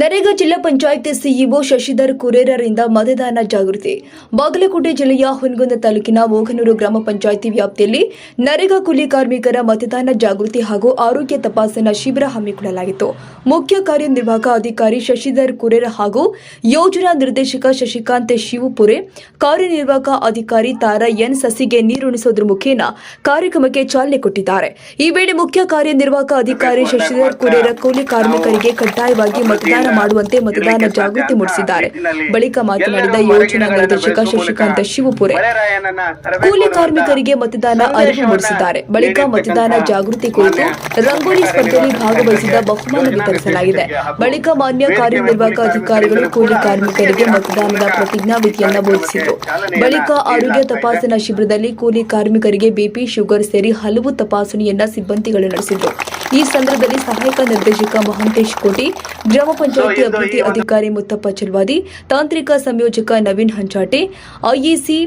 ನರೇಗಾ ಜಿಲ್ಲಾ ಪಂಚಾಯತ್ ಸಿಇಒ ಶಶಿಧರ್ ಕುರೇರರಿಂದ ಮತದಾನ ಜಾಗೃತಿ. ಬಾಗಲಕೋಟೆ ಜಿಲ್ಲೆಯ ಹುನಗುಂದ ತಾಲೂಕಿನ ಓಘನೂರು ಗ್ರಾಮ ಪಂಚಾಯಿತಿ ವ್ಯಾಪ್ತಿಯಲ್ಲಿ ನರೇಗಾ ಕೂಲಿ ಕಾರ್ಮಿಕರ ಮತದಾನ ಜಾಗೃತಿ ಹಾಗೂ ಆರೋಗ್ಯ ತಪಾಸಣಾ ಶಿಬಿರ ಹಮ್ಮಿಕೊಳ್ಳಲಾಗಿತ್ತು. ಮುಖ್ಯ ಕಾರ್ಯನಿರ್ವಾಹಕ ಅಧಿಕಾರಿ ಶಶಿಧರ್ ಕುರೇರ ಹಾಗೂ ಯೋಜನಾ ನಿರ್ದೇಶಕ ಶಶಿಕಾಂತ್ ಶಿವಪುರೆ ಕಾರ್ಯನಿರ್ವಾಹಕ ಅಧಿಕಾರಿ ತಾರಾ ಎನ್ ಸಸಿಗೆ ನೀರುಣಿಸೋದ್ರ ಮುಖೇನ ಕಾರ್ಯಕ್ರಮಕ್ಕೆ ಚಾಲನೆ ಕೊಟ್ಟಿದ್ದಾರೆ. ಈ ವೇಳೆ ಮುಖ್ಯ ಕಾರ್ಯನಿರ್ವಾಹಕ ಅಧಿಕಾರಿ ಶಶಿಧರ್ ಕುರೇರ ಕೂಲಿ ಕಾರ್ಮಿಕರಿಗೆ ಕಡ್ಡಾಯವಾಗಿ ಮತದಾನ ಮಾಡುವಂತೆ ಮತದಾನ ಜಾಗೃತಿ ಮೂಡಿಸಿದ್ದಾರೆ. ಬಳಿಕ ಮಾತನಾಡಿದ ಯೋಜನಾ ನಿರ್ದೇಶಕ ಶಶಿಕಾಂತ ಶಿವಪುರೆ. ಕೂಲಿ ಕಾರ್ಮಿಕರಿಗೆ ಮತದಾನ ಅರಿವು ಮೂಡಿಸಿದ್ದಾರೆ. ಬಳಿಕ ಮತದಾನ ಜಾಗೃತಿ ಕುರಿತು ರಂಗೋಲಿ ಸ್ಪರ್ಧೆಯಲ್ಲಿ ಭಾಗವಹಿಸಿದ ಬಹುಮಾನ ವಿತರಿಸಲಾಗಿದೆ. ಬಳಿಕ ಮಾನ್ಯ ಕಾರ್ಯನಿರ್ವಾಹಕ ಅಧಿಕಾರಿಗಳು ಕೂಲಿ ಕಾರ್ಮಿಕರಿಗೆ ಮತದಾನದ ಪ್ರತಿಜ್ಞಾವಿಧಿಯನ್ನ ಬೋಧಿಸಿದರು. ಬಳಿಕ ಆರೋಗ್ಯ ತಪಾಸಣಾ ಶಿಬಿರದಲ್ಲಿ ಕೂಲಿ ಕಾರ್ಮಿಕರಿಗೆ ಬಿಪಿ ಶುಗರ್ ಸೇರಿ ಹಲವು ತಪಾಸಣೆಯನ್ನ ಸಿಬ್ಬಂದಿಗಳು ನಡೆಸಿದರು. ಈ ಸಂದರ್ಭದಲ್ಲಿ ಸಹಾಯಕ ನಿರ್ದೇಶಕ ಮಹಾಂತೇಶ್ ಕೋಟಿ ಗ್ರಾಮ ಪಂಚಾಯಿತಿ ಅಭಿವೃದ್ಧಿ ಅಧಿಕಾರಿ ಮುತ್ತಪ್ಪ ಚಲ್ವಾದಿ ತಾಂತ್ರಿಕ ಸಂಯೋಜಕ ನವೀನ್ ಹಂಚಾಟೆ ಐಇಸಿ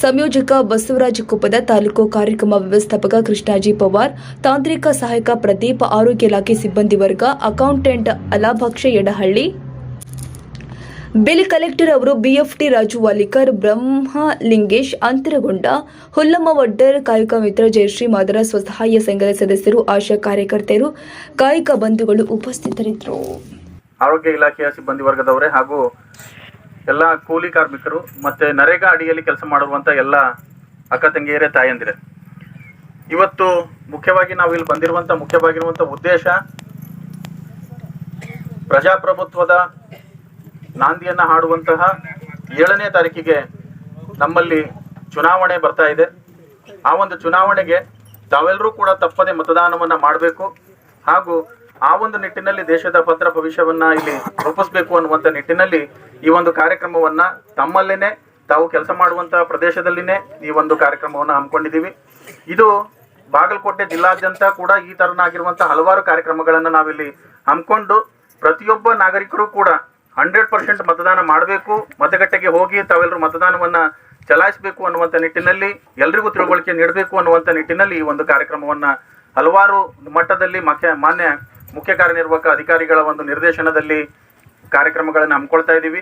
ಸಂಯೋಜಕ ಬಸವರಾಜ ಕುಪ್ಪದ ತಾಲೂಕು ಕಾರ್ಯಕ್ರಮ ವ್ಯವಸ್ಥಾಪಕ ಕೃಷ್ಣಾಜಿ ಪವಾರ್ ತಾಂತ್ರಿಕ ಸಹಾಯಕ ಪ್ರದೀಪ್ ಆರೋಗ್ಯ ಇಲಾಖೆ ಸಿಬ್ಬಂದಿ ವರ್ಗ accountant Allabaksha Edahalli bill collector ಅವರು ಬಿಎಫ್ಟಿ ರಾಜು ವಾಲಿಕರ್ ಬ್ರಹ್ಮಲಿಂಗೇಶ್ ಅಂತರಗೊಂಡ ಹುಲ್ಲಮ್ಮ ವಡ್ಡರ್, ಕಾಯಕ ಮಿತ್ರ ಜಯಶ್ರೀ, ಮಾದರ ಸ್ವಸಹಾಯ ಸಂಘದ ಸದಸ್ಯರು, ಆಶಾ ಕಾರ್ಯಕರ್ತೆಯರು, ಕಾಯಕ ಬಂಧುಗಳು ಉಪಸ್ಥಿತರಿದ್ದರು. ಆರೋಗ್ಯ ಇಲಾಖೆಯ ಸಿಬ್ಬಂದಿ ವರ್ಗದವರೇ ಹಾಗೂ ಎಲ್ಲ ಕೂಲಿ ಕಾರ್ಮಿಕರು ಮತ್ತೆ ನರೇಗಾ ಅಡಿಯಲ್ಲಿ ಕೆಲಸ ಮಾಡುವಂಥ ಎಲ್ಲ ಅಕ್ಕ ತಂಗಿಯರೇ, ತಾಯಂದಿರೆ. ಇವತ್ತು ಮುಖ್ಯವಾಗಿ ನಾವು ಇಲ್ಲಿ ಬಂದಿರುವಂತ ಮುಖ್ಯವಾಗಿರುವಂತ ಉದ್ದೇಶ ಪ್ರಜಾಪ್ರಭುತ್ವದ ನಾಂದಿಯನ್ನ ಹಾಡುವಂತಹ ಏಳನೇ ತಾರೀಕಿಗೆ ನಮ್ಮಲ್ಲಿ ಚುನಾವಣೆ ಬರ್ತಾ ಇದೆ. ಆ ಒಂದು ಚುನಾವಣೆಗೆ ತಾವೆಲ್ಲರೂ ಕೂಡ ತಪ್ಪದೆ ಮತದಾನವನ್ನ ಮಾಡಬೇಕು. ಹಾಗೂ ಆ ಒಂದು ನಿಟ್ಟಿನಲ್ಲಿ ದೇಶದ ಪತ್ರ ಭವಿಷ್ಯವನ್ನ ಇಲ್ಲಿ ರೂಪಿಸಬೇಕು ಅನ್ನುವಂಥ ನಿಟ್ಟಿನಲ್ಲಿ ಈ ಒಂದು ಕಾರ್ಯಕ್ರಮವನ್ನ ತಮ್ಮಲ್ಲೇನೆ ತಾವು ಕೆಲಸ ಮಾಡುವಂತಹ ಪ್ರದೇಶದಲ್ಲಿನೇ ಈ ಒಂದು ಕಾರ್ಯಕ್ರಮವನ್ನು ಹಮ್ಮಿಕೊಂಡಿದ್ದೀವಿ. ಇದು ಬಾಗಲಕೋಟೆ ಜಿಲ್ಲಾದ್ಯಂತ ಕೂಡ ಈ ತರನಾಗಿರುವಂತಹ ಹಲವಾರು ಕಾರ್ಯಕ್ರಮಗಳನ್ನು ನಾವಿಲ್ಲಿ ಹಮ್ಮಿಕೊಂಡು ಪ್ರತಿಯೊಬ್ಬ ನಾಗರಿಕರು ಕೂಡ ಹಂಡ್ರೆಡ್ ಪರ್ಸೆಂಟ್ ಮತದಾನ ಮಾಡಬೇಕು. ಮತಗಟ್ಟೆಗೆ ಹೋಗಿ ತಾವೆಲ್ಲರೂ ಮತದಾನವನ್ನು ಚಲಾಯಿಸಬೇಕು ಅನ್ನುವಂಥ ನಿಟ್ಟಿನಲ್ಲಿ, ಎಲ್ರಿಗೂ ತಿಳುವಳಿಕೆ ನೀಡಬೇಕು ಅನ್ನುವಂಥ ನಿಟ್ಟಿನಲ್ಲಿ ಈ ಒಂದು ಕಾರ್ಯಕ್ರಮವನ್ನು ಹಲವಾರು ಮಟ್ಟದಲ್ಲಿ ಮುಖ್ಯ, ಮಾನ್ಯ ಮುಖ್ಯ ಕಾರ್ಯನಿರ್ವಾಹಕ ಅಧಿಕಾರಿಗಳ ಒಂದು ನಿರ್ದೇಶನದಲ್ಲಿ ಕಾರ್ಯಕ್ರಮಗಳನ್ನು ಹಮ್ಮಿಕೊಳ್ತಾ ಇದ್ದೀವಿ.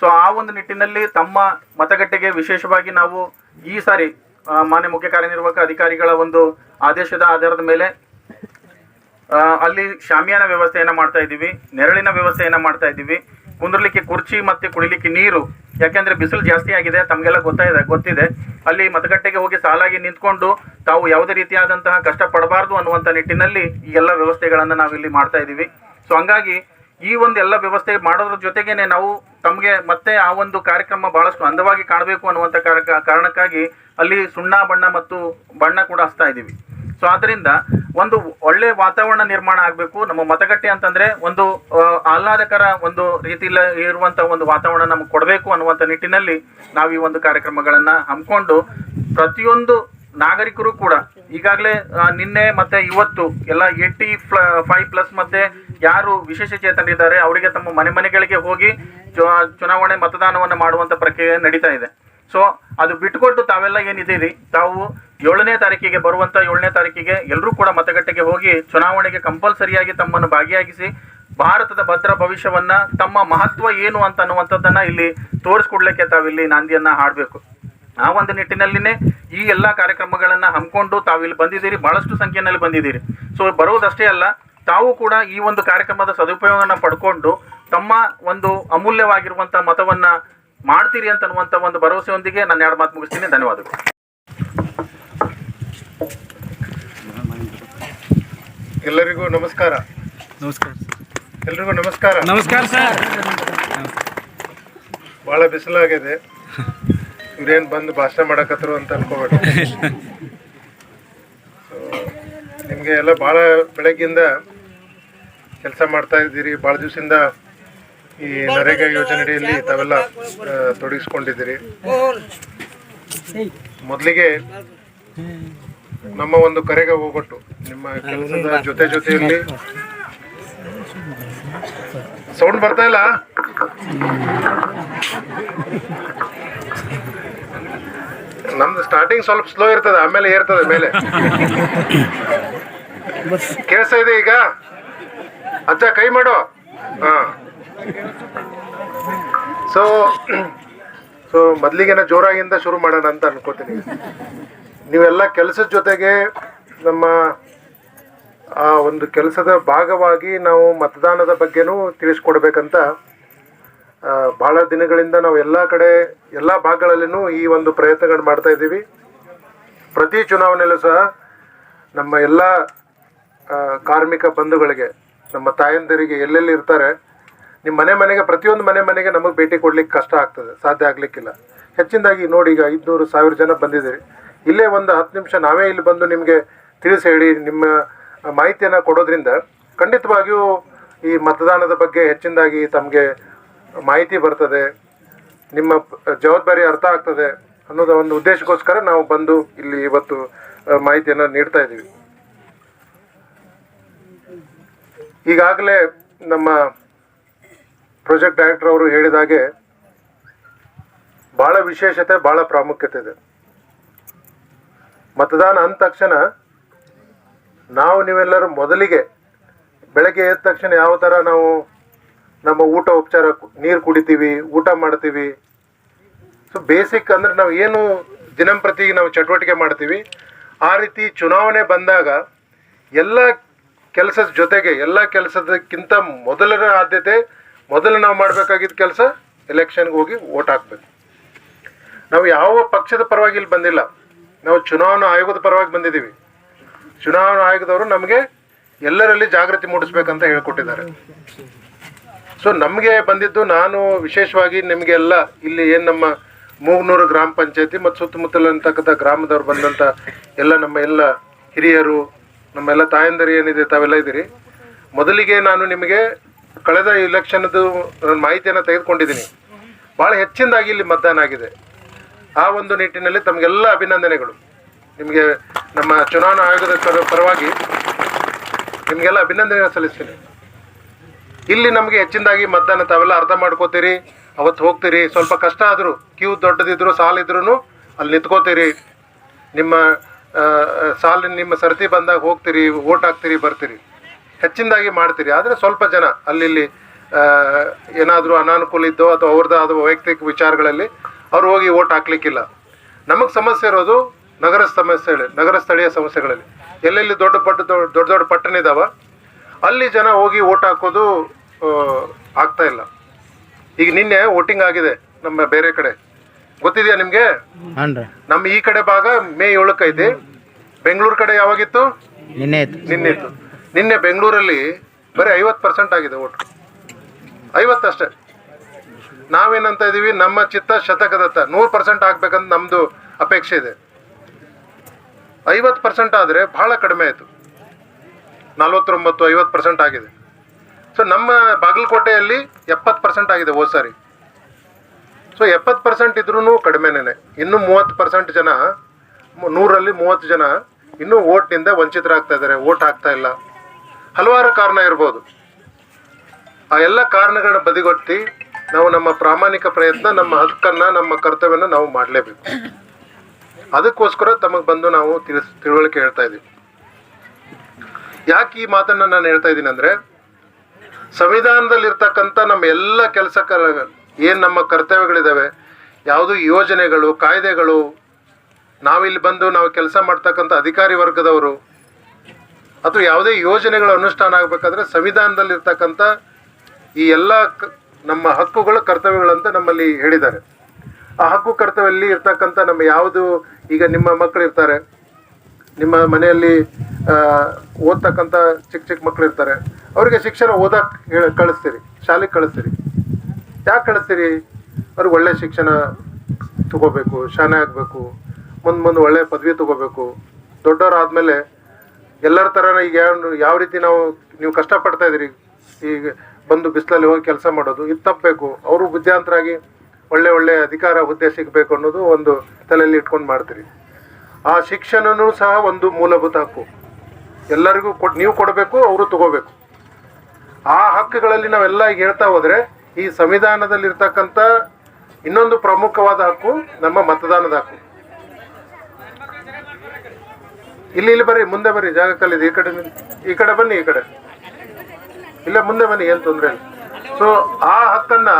ಸೊ ಆ ಒಂದು ನಿಟ್ಟಿನಲ್ಲಿ ತಮ್ಮ ಮತಗಟ್ಟೆಗೆ ವಿಶೇಷವಾಗಿ ನಾವು ಈ ಸಾರಿ ಮಾನ್ಯ ಮುಖ್ಯ ಕಾರ್ಯನಿರ್ವಾಹಕ ಅಧಿಕಾರಿಗಳ ಒಂದು ಆದೇಶದ ಆಧಾರದ ಮೇಲೆ ಅಲ್ಲಿ ಶಾಮಿಯಾನ ವ್ಯವಸ್ಥೆಯನ್ನು ಮಾಡ್ತಾ ಇದ್ದೀವಿ, ನೆರಳಿನ ವ್ಯವಸ್ಥೆಯನ್ನು ಮಾಡ್ತಾ ಇದ್ದೀವಿ. ಕುಂದ್ರಲಿಕ್ಕೆ ಕುರ್ಚಿ ಮತ್ತೆ ಕುಡಿಲಿಕ್ಕೆ ನೀರು. ಯಾಕೆಂದರೆ ಬಿಸಿಲು ಜಾಸ್ತಿ ಆಗಿದೆ, ತಮಗೆಲ್ಲ ಗೊತ್ತಾಯಿದೆ ಗೊತ್ತಿದೆ. ಅಲ್ಲಿ ಮತಗಟ್ಟೆಗೆ ಹೋಗಿ ಸಾಲಾಗಿ ನಿಂತ್ಕೊಂಡು ತಾವು ಯಾವುದೇ ರೀತಿಯಾದಂತಹ ಕಷ್ಟ ಪಡಬಾರ್ದು ಅನ್ನುವಂಥ ನಿಟ್ಟಿನಲ್ಲಿ ಈ ಎಲ್ಲ ವ್ಯವಸ್ಥೆಗಳನ್ನು ನಾವಿಲ್ಲಿ ಮಾಡ್ತಾ ಇದ್ದೀವಿ ಸೊ ಹಂಗಾಗಿ ಈ ಒಂದು ಎಲ್ಲ ವ್ಯವಸ್ಥೆ ಮಾಡೋದ್ರ ಜೊತೆಗೇನೆ ನಾವು ತಮಗೆ ಮತ್ತೆ ಆ ಒಂದು ಕಾರ್ಯಕ್ರಮ ಬಹಳಷ್ಟು ಅಂದವಾಗಿ ಕಾಣಬೇಕು ಅನ್ನುವಂಥ ಕಾರಣಕ್ಕಾಗಿ ಅಲ್ಲಿ ಸುಣ್ಣ ಬಣ್ಣ ಮತ್ತು ಬಣ್ಣ ಕೂಡ ಹಚ್ತಾ ಇದ್ದೀವಿ ಸೊ ಆದ್ರಿಂದ ಒಂದು ಒಳ್ಳೆ ವಾತಾವರಣ ನಿರ್ಮಾಣ ಆಗಬೇಕು. ನಮ್ಮ ಮತಗಟ್ಟೆ ಅಂತಂದ್ರೆ ಒಂದು ಆಹ್ಲಾದಕರ ಒಂದು ರೀತಿಯಲ್ಲಿ ಇರುವಂತ ಒಂದು ವಾತಾವರಣ ನಮ್ಗೆ ಕೊಡಬೇಕು ಅನ್ನುವಂಥ ನಿಟ್ಟಿನಲ್ಲಿ ನಾವು ಈ ಒಂದು ಕಾರ್ಯಕ್ರಮಗಳನ್ನ ಹಮ್ಮಿಕೊಂಡು ಪ್ರತಿಯೊಂದು ನಾಗರಿಕರು ಕೂಡ ಈಗಾಗಲೇ ನಿನ್ನೆ ಮತ್ತೆ ಇವತ್ತು ಎಲ್ಲ ಏಟಿ ಫೈವ್ ಪ್ಲಸ್ ಮತ್ತೆ ಯಾರು ವಿಶೇಷ ಚೇತನಿದ್ದಾರೆ ಅವರಿಗೆ ತಮ್ಮ ಮನೆ ಮನೆಗಳಿಗೆ ಹೋಗಿ ಚುನಾವಣೆ ಮತದಾನವನ್ನು ಮಾಡುವಂತ ಪ್ರಕ್ರಿಯೆ ನಡೀತಾ ಇದೆ. ಸೊ ಅದು ಬಿಟ್ಕೊಟ್ಟು ತಾವೆಲ್ಲ ಏನಿದ್ದೀರಿ? ತಾವು ಏಳನೇ ತಾರೀಕಿಗೆ ಬರುವಂತ ಏಳನೇ ತಾರೀಕಿಗೆ ಎಲ್ಲರೂ ಕೂಡ ಮತಗಟ್ಟೆಗೆ ಹೋಗಿ ಚುನಾವಣೆಗೆ ಕಂಪಲ್ಸರಿಯಾಗಿ ತಮ್ಮನ್ನು ಭಾಗಿಯಾಗಿಸಿ ಭಾರತದ ಭದ್ರ ಭವಿಷ್ಯವನ್ನ ತಮ್ಮ ಮಹತ್ವ ಏನು ಅಂತ ಅನ್ನುವಂಥದ್ದನ್ನ ಇಲ್ಲಿ ತೋರಿಸ್ಕೊಡ್ಲಿಕ್ಕೆ ತಾವಿಲ್ಲಿ ನಾಂದಿಯನ್ನ ಹಾಡಬೇಕು. ಆ ಒಂದು ನಿಟ್ಟಿನಲ್ಲಿನೇ ಈ ಎಲ್ಲ ಕಾರ್ಯಕ್ರಮಗಳನ್ನು ಹಮ್ಮಿಕೊಂಡು ತಾವು ಇಲ್ಲಿ ಬಂದಿದ್ದೀರಿ, ಬಹಳಷ್ಟು ಸಂಖ್ಯೆಯಲ್ಲಿ ಬಂದಿದ್ದೀರಿ. ಸೊ ಬರುವುದಷ್ಟೇ ಅಲ್ಲ, ತಾವು ಕೂಡ ಈ ಒಂದು ಕಾರ್ಯಕ್ರಮದ ಸದುಪಯೋಗನ ಪಡ್ಕೊಂಡು ತಮ್ಮ ಒಂದು ಅಮೂಲ್ಯವಾಗಿರುವಂಥ ಮತವನ್ನ ಮಾಡ್ತೀರಿ ಅಂತ ಅನ್ನುವಂತ ಒಂದು ಭರವಸೆಯೊಂದಿಗೆ ನಾನು ಎರಡು ಮಾತು ಮುಗಿಸ್ತೀನಿ. ಧನ್ಯವಾದಗಳು. ಎಲ್ಲರಿಗೂ ನಮಸ್ಕಾರ. ನಮಸ್ಕಾರ ಎಲ್ರಿಗೂ ನಮಸ್ಕಾರ. ನಮಸ್ಕಾರ ಸರ್. ಭಾಳ ಬಿಸಿಲಾಗಿದೆ. ಇವ್ರೇನು ಬಂದು ಭಾಷಣ ಮಾಡಕತ್ತರು ಅಂತ ಅನ್ಕೋಬೇಡಿ. ನಿಮಗೆ ಎಲ್ಲ ಭಾಳ ಬೆಳಗ್ಗಿಂದ ಕೆಲಸ ಮಾಡ್ತಾ ಇದ್ದೀರಿ. ಭಾಳ ದಿವಸದಿಂದ ಈ ನರೇಗಾ ಯೋಜನೆಯಲ್ಲಿ ಅಡಿಯಲ್ಲಿ ತಾವೆಲ್ಲ ತೊಡಗಿಸ್ಕೊಂಡಿದ್ದೀರಿ. ಮೊದಲಿಗೆ ನಮ್ಮ ಒಂದು ಕರೆಗೆ ಹೋಗ್ಬಿಟ್ಟು ನಿಮ್ಮ ಕೆಲಸದ ಜೊತೆ ಜೊತೆಯಲ್ಲಿ. ಸೌಂಡ್ ಬರ್ತಾ ಇಲ್ಲ? ನಮ್ದು ಸ್ಟಾರ್ಟಿಂಗ್ ಸ್ವಲ್ಪ ಸ್ಲೋ ಇರ್ತದೆ ಆಮೇಲೆ ಏರ್ತದೆ ಮೇಲೆ. ಕೇಳಿಸ್ತಾ ಇದೆ ಈಗ? ಅಜ್ಜ ಕೈ ಮಾಡು. ಹಾ. ಸೊ ಸೊ ಮೊದಲಿಗೆನ ಜೋರಾಗಿಂದ ಶುರು ಮಾಡೋಣ ಅಂತ ಅನ್ಕೋತೀನಿ. ನೀವೆಲ್ಲ ಕೆಲಸದ ಜೊತೆಗೆ ನಮ್ಮ, ಆ ಒಂದು ಕೆಲಸದ ಭಾಗವಾಗಿ ನಾವು ಮತದಾನದ ಬಗ್ಗೆನೂ ತಿಳಿಸ್ಕೊಡ್ಬೇಕಂತ ಭಾಳ ದಿನಗಳಿಂದ ನಾವು ಎಲ್ಲ ಕಡೆ, ಎಲ್ಲ ಭಾಗಗಳಲ್ಲಿನೂ ಈ ಒಂದು ಪ್ರಯತ್ನಗಳು ಮಾಡ್ತಾ ಇದ್ದೀವಿ. ಪ್ರತಿ ಚುನಾವಣೆಯಲ್ಲೂ ಸಹ ನಮ್ಮ ಎಲ್ಲ ಕಾರ್ಮಿಕ ಬಂಧುಗಳಿಗೆ, ನಮ್ಮ ತಾಯಂದಿರಿಗೆ ಎಲ್ಲೆಲ್ಲಿ ಇರ್ತಾರೆ ನಿಮ್ಮ ಮನೆ ಮನೆಗೆ, ಪ್ರತಿಯೊಂದು ಮನೆ ಮನೆಗೆ ನಮಗೆ ಭೇಟಿ ಕೊಡ್ಲಿಕ್ಕೆ ಕಷ್ಟ ಆಗ್ತದೆ, ಸಾಧ್ಯ ಆಗ್ಲಿಕ್ಕಿಲ್ಲ. ಹೆಚ್ಚಿನದಾಗಿ ನೋಡಿ ಈಗ ಐದುನೂರು, ಸಾವಿರ ಜನ ಬಂದಿದ್ದೀರಿ. ಇಲ್ಲೇ ಒಂದು ಹತ್ತು ನಿಮಿಷ ನಾವೇ ಇಲ್ಲಿ ಬಂದು ನಿಮಗೆ ತಿಳಿಸಿ ಹೇಳಿ, ನಿಮ್ಮ ಮಾಹಿತಿಯನ್ನು ಕೊಡೋದ್ರಿಂದ ಖಂಡಿತವಾಗಿಯೂ ಈ ಮತದಾನದ ಬಗ್ಗೆ ಹೆಚ್ಚಿನದಾಗಿ ತಮಗೆ ಮಾಹಿತಿ ಬರ್ತದೆ, ನಿಮ್ಮ ಜವಾಬ್ದಾರಿ ಅರ್ಥ ಆಗ್ತದೆ ಅನ್ನೋದ ಒಂದು ಉದ್ದೇಶಕ್ಕೋಸ್ಕರ ನಾವು ಬಂದು ಇಲ್ಲಿ ಇವತ್ತು ಮಾಹಿತಿಯನ್ನು ನೀಡ್ತಾ ಇದ್ದೀವಿ. ಈಗಾಗಲೇ ನಮ್ಮ ಪ್ರಾಜೆಕ್ಟ್ ಡೈರೆಕ್ಟರ್ ಅವರು ಹೇಳಿದ ಹಾಗೆ ಭಾಳ ವಿಶೇಷತೆ ಭಾಳ ಪ್ರಾಮುಖ್ಯತೆ ಇದೆ. ಮತದಾನ ಅಂದ ತಕ್ಷಣ ನಾವು ನೀವೆಲ್ಲರೂ ಮೊದಲಿಗೆ ಬೆಳಗ್ಗೆ ಎದ್ದ ತಕ್ಷಣ ಯಾವ ಥರ ನಾವು ನಮ್ಮ ಊಟ ಉಪಚಾರ ನೀರು ಕುಡಿತೀವಿ, ಊಟ ಮಾಡ್ತೀವಿ. ಸೊ ಬೇಸಿಕ್ ಅಂದ್ರೆ ನಾವು ಏನು ದಿನಂಪ್ರತಿ ನಾವು ಚಟುವಟಿಕೆ ಮಾಡ್ತೀವಿ. ಆ ರೀತಿ ಚುನಾವಣೆ ಬಂದಾಗ ಎಲ್ಲ ಕೆಲಸದ ಜೊತೆಗೆ, ಎಲ್ಲ ಕೆಲಸದಕ್ಕಿಂತ ಮೊದಲನೇ ಆದ್ಯತೆ ಮೊದಲು ನಾವು ಮಾಡಬೇಕಾಗಿದ್ದ ಕೆಲಸ ಎಲೆಕ್ಷನ್ಗೆ ಹೋಗಿ ಓಟ್ ಹಾಕ್ಬೇಕು. ನಾವು ಯಾವ ಪಕ್ಷದ ಪರವಾಗಿ ಇಲ್ಲಿ ಬಂದಿಲ್ಲ. ನಾವು ಚುನಾವಣಾ ಆಯೋಗದ ಪರವಾಗಿ ಬಂದಿದ್ದೀವಿ. ಚುನಾವಣಾ ಆಯೋಗದವರು ನಮಗೆ ಎಲ್ಲರಲ್ಲಿ ಜಾಗೃತಿ ಮೂಡಿಸ್ಬೇಕಂತ ಹೇಳ್ಕೊಟ್ಟಿದ್ದಾರೆ. ಸೊ ನಮಗೆ ಬಂದಿದ್ದು ನಾನು ವಿಶೇಷವಾಗಿ ನಿಮಗೆಲ್ಲ ಇಲ್ಲಿ ಏನು ನಮ್ಮ ಮೂಗ್ನೂರು ಗ್ರಾಮ ಪಂಚಾಯತಿ ಮತ್ತು ಸುತ್ತಮುತ್ತಲ ಅಂತಕ್ಕಂಥ ಗ್ರಾಮದವ್ರು ಬಂದಂಥ ಎಲ್ಲ ನಮ್ಮ ಎಲ್ಲ ಹಿರಿಯರು ನಮ್ಮೆಲ್ಲ ತಾಯಂದಿರು ಏನಿದೆ ತಾವೆಲ್ಲ ಇದ್ದೀರಿ. ಮೊದಲಿಗೆ ನಾನು ನಿಮಗೆ ಕಳೆದ ಇಲೆಕ್ಷನ್ದು ನನ್ನ ಮಾಹಿತಿಯನ್ನು ತೆಗೆದುಕೊಂಡಿದ್ದೀನಿ. ಭಾಳ ಹೆಚ್ಚಿನದಾಗಿ ಇಲ್ಲಿ ಮತದಾನ ಆಗಿದೆ. ಆ ಒಂದು ನಿಟ್ಟಿನಲ್ಲಿ ತಮಗೆಲ್ಲ ಅಭಿನಂದನೆಗಳು. ನಿಮಗೆ ನಮ್ಮ ಚುನಾವಣಾ ಆಯೋಗದ ಪರ- ಪರವಾಗಿ ನಿಮಗೆಲ್ಲ ಅಭಿನಂದನೆ ಸಲ್ಲಿಸ್ತೀನಿ. ಇಲ್ಲಿ ನಮಗೆ ಹೆಚ್ಚಿನದಾಗಿ ಮತದಾನ ತಾವೆಲ್ಲ ಅರ್ಥ ಮಾಡ್ಕೋತೀರಿ, ಅವತ್ತು ಹೋಗ್ತೀರಿ. ಸ್ವಲ್ಪ ಕಷ್ಟ ಆದರೂ, ಕ್ಯೂ ದೊಡ್ಡದಿದ್ರು ಸಾಲಿದ್ರು ಅಲ್ಲಿ ನಿಂತ್ಕೋತೀರಿ. ನಿಮ್ಮ ಸಾಲಿನ, ನಿಮ್ಮ ಸರತಿ ಬಂದಾಗ ಹೋಗ್ತೀರಿ ಓಟ್ ಹಾಕ್ತೀರಿ, ಬರ್ತೀರಿ. ಹೆಚ್ಚಿನದಾಗಿ ಮಾಡ್ತೀರಿ. ಆದರೆ ಸ್ವಲ್ಪ ಜನ ಅಲ್ಲಿ ಏನಾದರೂ ಅನಾನುಕೂಲ ಇದ್ದೋ ಅಥವಾ ಅವ್ರದ್ದು ಆದ ವೈಯಕ್ತಿಕ ವಿಚಾರಗಳಲ್ಲಿ ಅವ್ರು ಹೋಗಿ ಓಟ್ ಹಾಕ್ಲಿಕ್ಕಿಲ್ಲ. ನಮಗೆ ಸಮಸ್ಯೆ ಇರೋದು ನಗರ ಸಮಸ್ಯೆಗಳು ನಗರ ಸ್ಥಳೀಯ ಸಮಸ್ಯೆಗಳಲ್ಲಿ. ಎಲ್ಲೆಲ್ಲಿ ದೊಡ್ಡ ಪಟ್ಟ ದೊಡ್ಡ ದೊಡ್ಡ ದೊಡ್ಡ ಪಟ್ಟಣ ಇದ್ದಾವ ಅಲ್ಲಿ ಜನ ಹೋಗಿ ಓಟ್ ಹಾಕೋದು ಆಗ್ತಾ ಇಲ್ಲ. ಈಗ ನಿನ್ನೆ ವೋಟಿಂಗ್ ಆಗಿದೆ ನಮ್ಮ ಬೇರೆ ಕಡೆ. ಗೊತ್ತಿದೆಯಾ ನಿಮಗೆ? ನಮ್ಮ ಈ ಕಡೆ ಭಾಗ ಮೇ ಏಳಕ್ಕೈತಿ ಬೆಂಗಳೂರು ಕಡೆ ಯಾವಾಗಿತ್ತು? ನಿನ್ನೆ ಐತಿ ನಿನ್ನೆ ಇತ್ತು. ನಿನ್ನೆ ಬೆಂಗಳೂರಲ್ಲಿ ಬರೀ ಐವತ್ತು ಪರ್ಸೆಂಟ್ ಆಗಿದೆ ಓಟ್ ಐವತ್ತಷ್ಟೇ. ನಾವೇನಂತ ಇದ್ದೀವಿ ನಮ್ಮ ಚಿತ್ತ ಶತಕದತ್ತ. ನೂರು ಪರ್ಸೆಂಟ್ ಆಗ್ಬೇಕಂತ ನಮ್ಮದು ಅಪೇಕ್ಷೆ ಇದೆ. ಐವತ್ತು ಪರ್ಸೆಂಟ್ ಆದರೆ ಭಾಳ ಕಡಿಮೆ ಆಯಿತು. ನಲ್ವತ್ತೊಂಬತ್ತು, ಐವತ್ತು ಪರ್ಸೆಂಟ್ ಆಗಿದೆ. ಸೊ ನಮ್ಮ ಬಾಗಲಕೋಟೆಯಲ್ಲಿ ಎಪ್ಪತ್ತು ಪರ್ಸೆಂಟ್ ಆಗಿದೆ ಹೋದ ಸಾರಿ. ಸೊ ಎಪ್ಪತ್ತು ಪರ್ಸೆಂಟ್ ಇದ್ರೂ ಕಡಿಮೆನೇ ಇನ್ನು ಮೂವತ್ತು ಪರ್ಸೆಂಟ್ ಜನ, ನೂರಲ್ಲಿ ಮೂವತ್ತು ಜನ ಇನ್ನೂ ಓಟ್ನಿಂದ ವಂಚಿತರಾಗ್ತಾ ಇದ್ದಾರೆ. ಓಟ್ ಹಾಕ್ತಾ ಇಲ್ಲ. ಹಲವಾರು ಕಾರಣ ಇರ್ಬೋದು. ಆ ಎಲ್ಲ ಕಾರಣಗಳನ್ನ ಬದಿಗೊಟ್ಟಿ ನಾವು ನಮ್ಮ ಪ್ರಾಮಾಣಿಕ ಪ್ರಯತ್ನ, ನಮ್ಮ ಹಕ್ಕನ್ನ, ನಮ್ಮ ಕರ್ತವ್ಯನ ನಾವು ಮಾಡಲೇಬೇಕು. ಅದಕ್ಕೋಸ್ಕರ ತಮಗೆ ಬಂದು ನಾವು ತಿಳಿಸ್, ತಿಳುವಳಿಕೆ ಹೇಳ್ತಾ ಇದ್ದೀವಿ. ಯಾಕೆ ಈ ಮಾತನ್ನ ನಾನು ಹೇಳ್ತಾ ಇದ್ದೀನಿ ಅಂದ್ರೆ, ಸಂವಿಧಾನದಲ್ಲಿರ್ತಕ್ಕಂಥ ನಮ್ಮ ಎಲ್ಲ ಕೆಲಸ ಏನು ನಮ್ಮ ಕರ್ತವ್ಯಗಳಿದಾವೆ, ಯಾವುದು ಯೋಜನೆಗಳು, ಕಾಯ್ದೆಗಳು, ನಾವಿಲ್ಲಿ ಬಂದು ನಾವು ಕೆಲಸ ಮಾಡ್ತಕ್ಕಂಥ ಅಧಿಕಾರಿ ವರ್ಗದವರು ಅಥವಾ ಯಾವುದೇ ಯೋಜನೆಗಳು ಅನುಷ್ಠಾನ ಆಗಬೇಕಾದ್ರೆ ಸಂವಿಧಾನದಲ್ಲಿರ್ತಕ್ಕಂಥ ಈ ಎಲ್ಲ ನಮ್ಮ ಹಕ್ಕುಗಳು, ಕರ್ತವ್ಯಗಳಂತ ನಮ್ಮಲ್ಲಿ ಹೇಳಿದ್ದಾರೆ. ಆ ಹಕ್ಕು ಕರ್ತವ್ಯಲ್ಲಿ ಇರ್ತಕ್ಕಂಥ ನಮ್ಮ ಯಾವುದು ಈಗ ನಿಮ್ಮ ಮಕ್ಕಳು ಇರ್ತಾರೆ ನಿಮ್ಮ ಮನೆಯಲ್ಲಿ ಓದ್ತಕ್ಕಂಥ ಚಿಕ್ಕ ಚಿಕ್ಕ ಮಕ್ಕಳು ಇರ್ತಾರೆ ಅವರಿಗೆ ಶಿಕ್ಷಣ ಓದಕ್ಕೆ ಹೇಳ, ಕಳಿಸ್ತೀರಿ, ಶಾಲೆಗೆ ಕಳಿಸ್ತೀರಿ. ಯಾಕೆ ಕಳಿಸ್ತೀರಿ? ಅವ್ರಿಗೆ ಒಳ್ಳೆ ಶಿಕ್ಷಣ ತಗೋಬೇಕು ಶಾನೆ ಆಗಬೇಕು, ಮುಂದೆ ಮುಂದೆ ಒಳ್ಳೆ ಪದವಿ ತಗೋಬೇಕು. ದೊಡ್ಡವರಾದ್ಮೇಲೆ ಎಲ್ಲರ ಥರನ ಈಗ ಯಾವ ರೀತಿ ನಾವು ನೀವು ಕಷ್ಟಪಡ್ತಾ ಇದ್ದೀರಿ, ಈಗ ಬಂದು ಬಿಸಿಲಲ್ಲಿ ಹೋಗಿ ಕೆಲಸ ಮಾಡೋದು, ಇದು ತಪ್ಪಬೇಕು. ಅವರು ಬುದ್ಧಿವಂತರಾಗಿ ಒಳ್ಳೆ ಒಳ್ಳೆ ಅಧಿಕಾರ, ಹುದ್ದೆ ಸಿಗಬೇಕು ಅನ್ನೋದು ಒಂದು ತಲೆಯಲ್ಲಿ ಇಟ್ಕೊಂಡು ಮಾಡ್ತೀರಿ. ಆ ಶಿಕ್ಷಣನೂ ಸಹ ಒಂದು ಮೂಲಭೂತ ಹಕ್ಕು. ಎಲ್ಲರಿಗೂ ಕೊಡ್ ನೀವು ಕೊಡಬೇಕು, ಅವರು ತಗೋಬೇಕು. ಆ ಹಕ್ಕುಗಳಲ್ಲಿ ನಾವೆಲ್ಲ ಈಗ ಹೇಳ್ತಾ ಹೋದರೆ, ಈ ಸಂವಿಧಾನದಲ್ಲಿರ್ತಕ್ಕಂಥ ಇನ್ನೊಂದು ಪ್ರಮುಖವಾದ ಹಕ್ಕು ನಮ್ಮ ಮತದಾನದ ಹಕ್ಕು. ಇಲ್ಲಿ ಇಲ್ಲಿ ಬರ್ರಿ, ಮುಂದೆ ಬರ್ರಿ ಜಾಗ ಕಲ್ಲಿದೆ ಈ ಕಡೆ ಈ ಕಡೆ ಬನ್ನಿ, ಈ ಕಡೆ. ಇಲ್ಲ, ಮುಂದೆ ಬನ್ನಿ, ಏನು ತೊಂದರೆ ಇಲ್ಲ. ಸೊ ಆ ಹಕ್ಕನ್ನ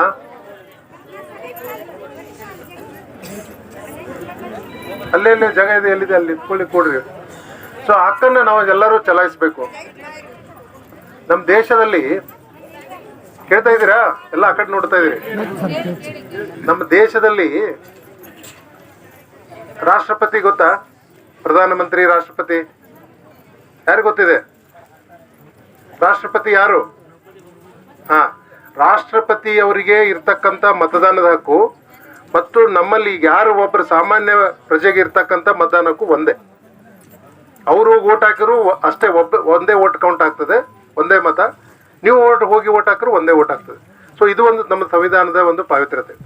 ಅಲ್ಲೇ ಅಲ್ಲೇ ಜಾಗ ಇದೆ, ಎಲ್ಲಿದೆ, ಅಲ್ಲಿ ಇಟ್ಕೊಳ್ಳಿ, ಕೊಡ್ರಿ. ಸೊ ಹಕ್ಕನ್ನ ನಾವು ಎಲ್ಲರೂ ಚಲಾಯಿಸ್ಬೇಕು. ನಮ್ಮ ದೇಶದಲ್ಲಿ ಕೇಳ್ತಾ ಇದ್ದೀರಾ? ಎಲ್ಲ ಆ ಕಡೆ ನೋಡ್ತಾ ಇದೀರಿ ನಮ್ಮ ದೇಶದಲ್ಲಿ ರಾಷ್ಟ್ರಪತಿ ಗೊತ್ತಾ? ಪ್ರಧಾನಮಂತ್ರಿ, ರಾಷ್ಟ್ರಪತಿ, ಯಾರು ಗೊತ್ತಿದೆ? ರಾಷ್ಟ್ರಪತಿ ಯಾರು? ಹಾ ರಾಷ್ಟ್ರಪತಿ ಅವರಿಗೆ ಇರ್ತಕ್ಕಂಥ ಮತದಾನದ ಹಕ್ಕು ಮತ್ತು ನಮ್ಮಲ್ಲಿ ಯಾರು ಒಬ್ಬರು ಸಾಮಾನ್ಯ ಪ್ರಜೆಗೆ ಇರ್ತಕ್ಕಂಥ ಮತದಾನಕ್ಕೂ ಒಂದೇ. ಅವರು ಓಟ್ ಹಾಕಿದ್ರು ಅಷ್ಟೇ ಒಬ್ಬ, ಒಂದೇ ಓಟ್ ಕೌಂಟ್ ಆಗ್ತದೆ, ಒಂದೇ ಮತ. ನೀವು ಓಟ್, ಹೋಗಿ ಓಟ್ ಹಾಕಿದ್ರು ಒಂದೇ ಓಟ್ ಆಗ್ತದೆ. ಸೊ ಇದು ಒಂದು ನಮ್ಮ ಸಂವಿಧಾನದ ಒಂದು ಪಾವಿತ್ರ್ಯತೆ.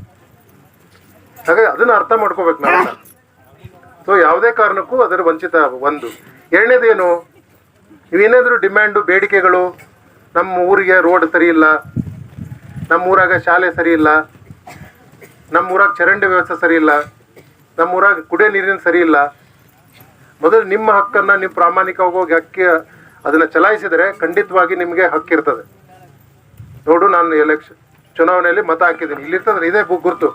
ಹಾಗಾಗಿ ಅದನ್ನ ಅರ್ಥ ಮಾಡ್ಕೋಬೇಕು ನಾವು ಸೊ ಯಾವುದೇ ಕಾರಣಕ್ಕೂ ಅದರ ವಂಚಿತ ಒಂದು. ಎರಡನೇದೇನು ನೀವೇನಾದರೂ ಡಿಮ್ಯಾಂಡು, ಬೇಡಿಕೆಗಳು ನಮ್ಮ ಊರಿಗೆ ರೋಡ್ ಸರಿ ಇಲ್ಲ, ನಮ್ಮ ಊರಾಗ ಶಾಲೆ ಸರಿ ಇಲ್ಲ, ನಮ್ಮ ಊರಾಗ ಚರಂಡಿ ವ್ಯವಸ್ಥೆ ಸರಿ ಇಲ್ಲ, ನಮ್ಮ ಊರಾಗ ಕುಡಿಯೋ ನೀರಿನ ಸರಿ ಇಲ್ಲ, ಮೊದಲು ನಿಮ್ಮ ಹಕ್ಕನ್ನು ನೀವು ಪ್ರಾಮಾಣಿಕವಾಗಿ ಹೋಗಿ ಹಕ್ಕಿ ಅದನ್ನು ಚಲಾಯಿಸಿದರೆ ಖಂಡಿತವಾಗಿ ನಿಮಗೆ ಹಕ್ಕಿರ್ತದೆ ನೋಡು, ನಾನು ಎಲೆಕ್ಷನ್ ಚುನಾವಣೆಯಲ್ಲಿ ಮತ ಹಾಕಿದ್ದೀನಿ. ಇಲ್ಲಿರ್ತದೆ, ಇದೇ ಗುರುತು.